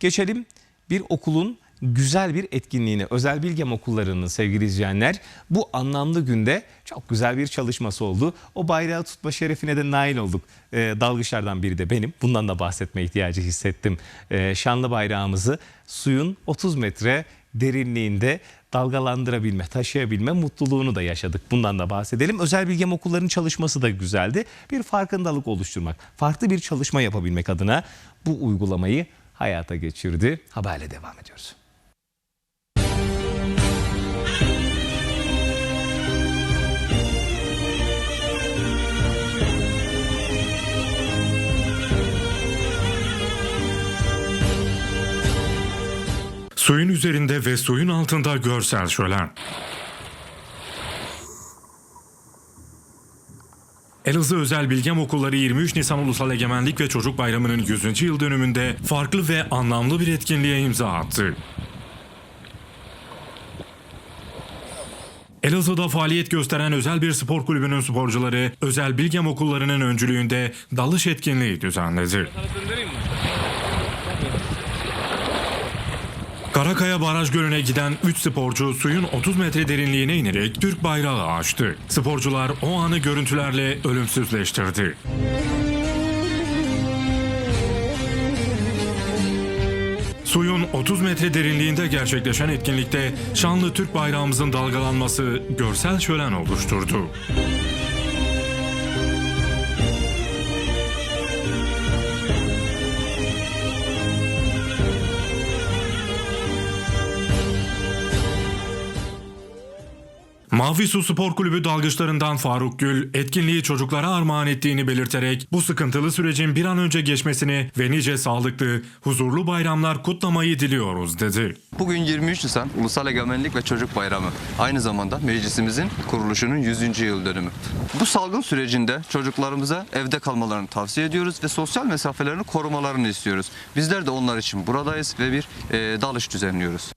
Geçelim bir okulun güzel bir etkinliğine. Özel Bilgem okullarının sevgili izleyenler bu anlamlı günde çok güzel bir çalışması oldu. O bayrağı tutma şerefine de nail olduk. Ee, dalgıçlardan biri de benim. Bundan da bahsetme ihtiyacı hissettim. Ee, şanlı bayrağımızı suyun 30 metre derinliğinde dalgalandırabilme, taşıyabilme mutluluğunu da yaşadık. Bundan da bahsedelim. Özel bilgem okullarının çalışması da güzeldi. Bir farkındalık oluşturmak, farklı bir çalışma yapabilmek adına bu uygulamayı hayata geçirdi. Haberle devam ediyoruz. Suyun üzerinde ve suyun altında görsel şölen. Elazığ Özel Bilgem Okulları 23 Nisan Ulusal Egemenlik ve Çocuk Bayramı'nın 100. yıl dönümünde farklı ve anlamlı bir etkinliğe imza attı. Elazığ'da faaliyet gösteren özel bir spor kulübünün sporcuları Özel Bilgem Okulları'nın öncülüğünde dalış etkinliği düzenledi. Karakaya Baraj Gölü'ne giden 3 sporcu suyun 30 metre derinliğine inerek Türk bayrağı açtı. Sporcular o anı görüntülerle ölümsüzleştirdi. Suyun 30 metre derinliğinde gerçekleşen etkinlikte şanlı Türk bayrağımızın dalgalanması görsel şölen oluşturdu. Mavi Su Spor Kulübü dalgıçlarından Faruk Gül, etkinliği çocuklara armağan ettiğini belirterek bu sıkıntılı sürecin bir an önce geçmesini ve nice sağlıklı, huzurlu bayramlar kutlamayı diliyoruz dedi. Bugün 23 Nisan Ulusal Egemenlik ve Çocuk Bayramı. Aynı zamanda meclisimizin kuruluşunun 100. yıl dönümü. Bu salgın sürecinde çocuklarımıza evde kalmalarını tavsiye ediyoruz ve sosyal mesafelerini korumalarını istiyoruz. Bizler de onlar için buradayız ve bir e, dalış düzenliyoruz.